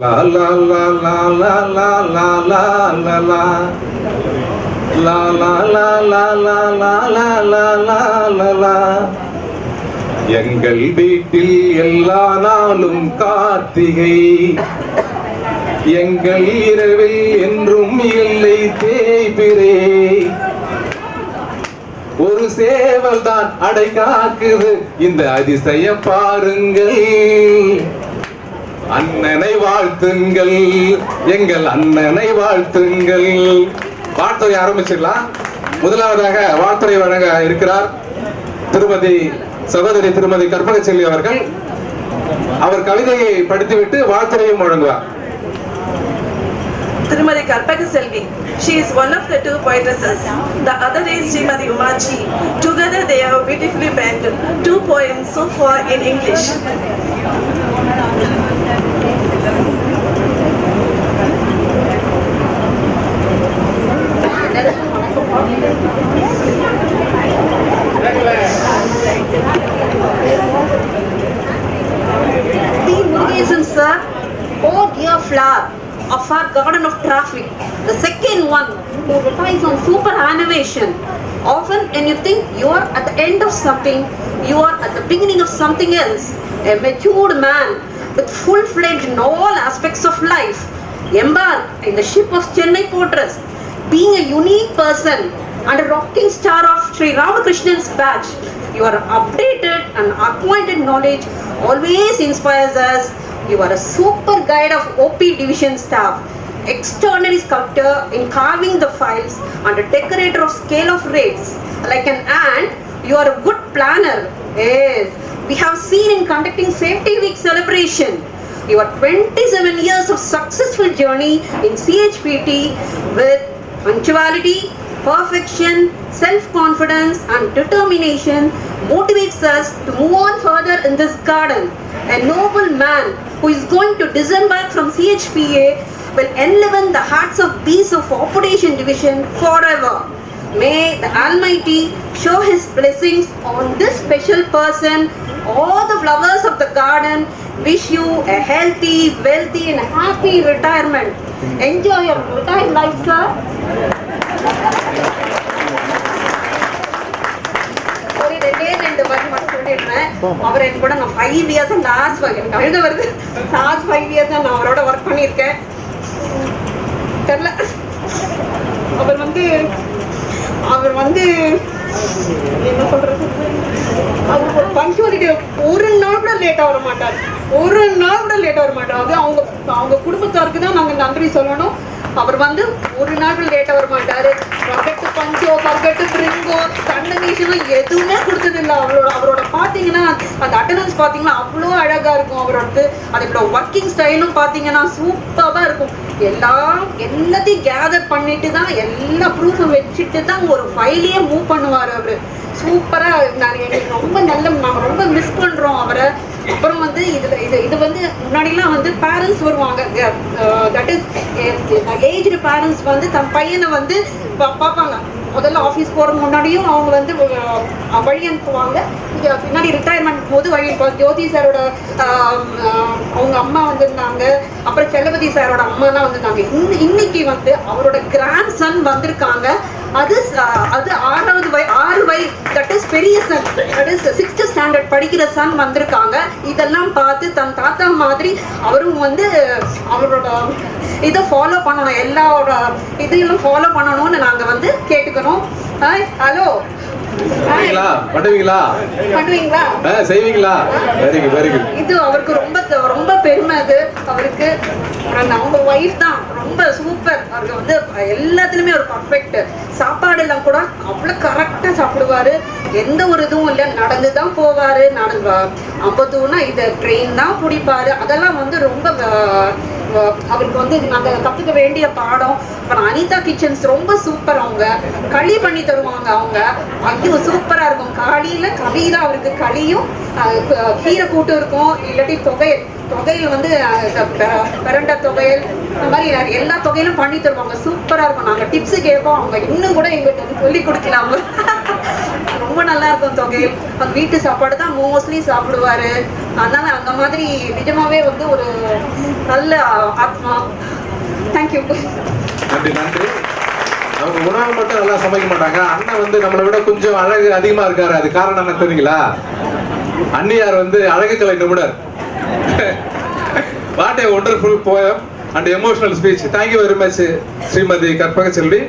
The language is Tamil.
La la la la la la la la la la La la la la la la la la la la la எங்கள் வீட்டில் எல்லா நாளும் கார்த்திகை எங்கள் இரவில் என்றும் இல்லை தேய்பிரே ஒரு சேவல் தான் அடை காக்குது இந்த அதிசயம் பாருங்கள் அண்ணனை வாழ்த்துங்கள் எங்கள் அண்ணனை வாழ்த்துங்கள் வாழ்த்துறை ஆரம்பிச்சிடலாம் முதலாவதாக வாழ்த்துறை வழங்க இருக்கிறார் திருமதி சகோதரி திருமதி கற்பக செல்வி அவர்கள் அவர் கவிதையை படித்துவிட்டு வாழ்த்துறையும் வழங்குவார் Tirumadi Karpaka Selvi. She is one of the two poetesses. The other is Srimadi Umachi. Together they have beautifully penned two poems so far in English. Garden of traffic. The second one who relies on super animation. Often when you think you are at the end of something, you are at the beginning of something else. A matured man with full-fledged in all aspects of life. Embark in the ship of Chennai Portress. Being a unique person and a rocking star of Sri Ramakrishnan's batch, your updated and acquainted knowledge always inspires us. You are a super guide of OP division staff, extraordinary sculptor in carving the files, and a decorator of scale of rates. Like an ant, you are a good planner. Yes, we have seen in conducting Safety Week celebration. Your 27 years of successful journey in CHPT with punctuality, perfection, self-confidence and determination motivates us to move on further in this garden. A noble man who is going to disembark from CHPA will enliven the hearts of bees of Operation Division forever. May the Almighty show His blessings on this special person. All the flowers of the garden wish you a healthy, wealthy, and happy retirement. Enjoy your retired life, sir. அவர் என் கூட நான் ஃபைவ் இயர்ஸ் லாஸ்ட் எனக்கு வருது லாஸ்ட் ஃபைவ் இயர்ஸ் நான் அவரோட ஒர்க் பண்ணியிருக்கேன் தெரியல. அவர் வந்து அவர் வந்து என்ன சொல்றது? அவர் பங்க்சுவாலிட்டி ஒரு நாள் கூட லேட்டா வர மாட்டார் ஒரு நாள் கூட லேட்டாக வர மாட்டார் அது அவங்க குடும்பத்தாருக்கு தான் நாங்க நன்றி சொல்லணும். அவர் வந்து ஒரு நாள் லேட்டாக லேட்டா வர மாட்டாரு. பக்கெட்டு பஞ்சோ பக்கெட்டு பிரிங்கோ கண்டனேஷனும் எதுவுமே கொடுத்தது இல்லை அவரோட அவரோட பாத்தீங்கன்னா அந்த அட்டண்டன்ஸ் பாத்தீங்கன்னா அவ்வளோ அழகா இருக்கும் அவரோடது அதோட ஒர்க்கிங் ஸ்டைலும் பாத்தீங்கன்னா சூப்பரா இருக்கும். எல்லாம் எல்லாத்தையும் கேதர் பண்ணிட்டு தான் எல்லா ப்ரூஃபும் வச்சுட்டு தான் ஒரு ஃபைலையே மூவ் பண்ணுவார் அவரு. சூப்பரா நான் எனக்கு ரொம்ப நல்ல நாங்கள் ரொம்ப மிஸ் பண்றோம் அவரை. அப்புறம் வந்து இதுல இது இது வந்து முன்னாடிலாம் வந்து பேரண்ட்ஸ் வருவாங்க. தட் இஸ் ஏஜ்டு பேரண்ட்ஸ் வந்து தன் பையனை வந்து பார்ப்பாங்க. முதல்ல ஆஃபீஸ் போகிற முன்னாடியும் அவங்க வந்து வழி அனுப்புவாங்க. பின்னாடி ரிட்டையர்மெண்ட் போது வழி அனுப்புவாங்க. ஜோதி சாரோட அவங்க அம்மா வந்திருந்தாங்க. அப்புறம் செல்லபதி சாரோட அம்மாலாம் வந்திருந்தாங்க. இன்ன- இன்னைக்கு வந்து அவரோட கிராண்ட் சன் வந்திருக்காங்க. அது அது ஆறாவது வய ஆறு வய தட் இஸ் பெரிய son that is sixth standard படிக்கிற சன் வந்திருக்காங்க. இதெல்லாம் பார்த்து தன் தாத்தா மாதிரி அவரும் வந்து அவரோட இதை ஃபாலோ பண்ணணும் எல்லாரோட இதையும் ஃபாலோ பண்ணணும்னு நாங்கள் வந்து கேட்டுக்கிறோம் ஹலோ பண்ணுவீங்களா? பண்ணுவீங்களா? பண்ணுவீங்களா? செய்வீங்களா? வெரி குட் வெரி குட் இது அவருக்கு ரொம்ப ரொம்ப பெருமை அது. அவருக்கு அவங்க ஒய்ஃப் தான். ரொம்ப சூப்பர் அவருக்கு வந்து எல்லாத்துலயுமே ஒரு பர்ஃபெக்ட் சாப்பாடு எல்லாம் கூட அவ்வளோ கரெக்டாக சாப்பிடுவாரு. எந்த ஒரு இதுவும் இல்லை. நடந்து தான் போவாரு. நடந்து ஐம்பத்தூர்னா இது ட்ரெயின் தான் பிடிப்பாரு. அதெல்லாம் வந்து ரொம்ப அவருக்கு வந்து நாங்கள் கற்றுக்க வேண்டிய பாடம். அப்புறம் அனிதா கிச்சன்ஸ் ரொம்ப சூப்பர் அவங்க. களி பண்ணி தருவாங்க அவங்க. அது சூப்பராக இருக்கும். காலையில் கவிதா அவருக்கு களியும் கீரை கூட்டும் இருக்கும். இல்லாட்டி தொகையல் தொகையில் வந்து பிரண்ட தொகையல் இந்த மாதிரி எல்லா தொகையிலும் பண்ணி தருவாங்க. சூப்பராக இருக்கும். நாங்கள் டிப்ஸு கேட்போம். அவங்க இன்னும் கூட எங்களுக்கு வந்து சொல்லி கொடுக்கலாம்? ரொம்ப ரொம்ப நல்லா இருக்கும் தொகையில். அவங்க வீட்டு சாப்பாடு தான் மோஸ்ட்லி சாப்பிடுவாரு. அதனால அந்த மாதிரி நிஜமாவே வந்து ஒரு நல்ல ஆத்மா. தேங்க்யூ நன்றி நன்றி. அவங்க உணவு மட்டும் நல்லா சமைக்க மாட்டாங்க. அண்ணன் வந்து நம்மளை விட கொஞ்சம் அழகு அதிகமா இருக்காரு. அது காரணம் என்ன தெரியுங்களா? அண்ணியார் வந்து அழகு கலை நிபுணர். What a wonderful poem and emotional speech thank you very much Shrimati Karpaga Selvi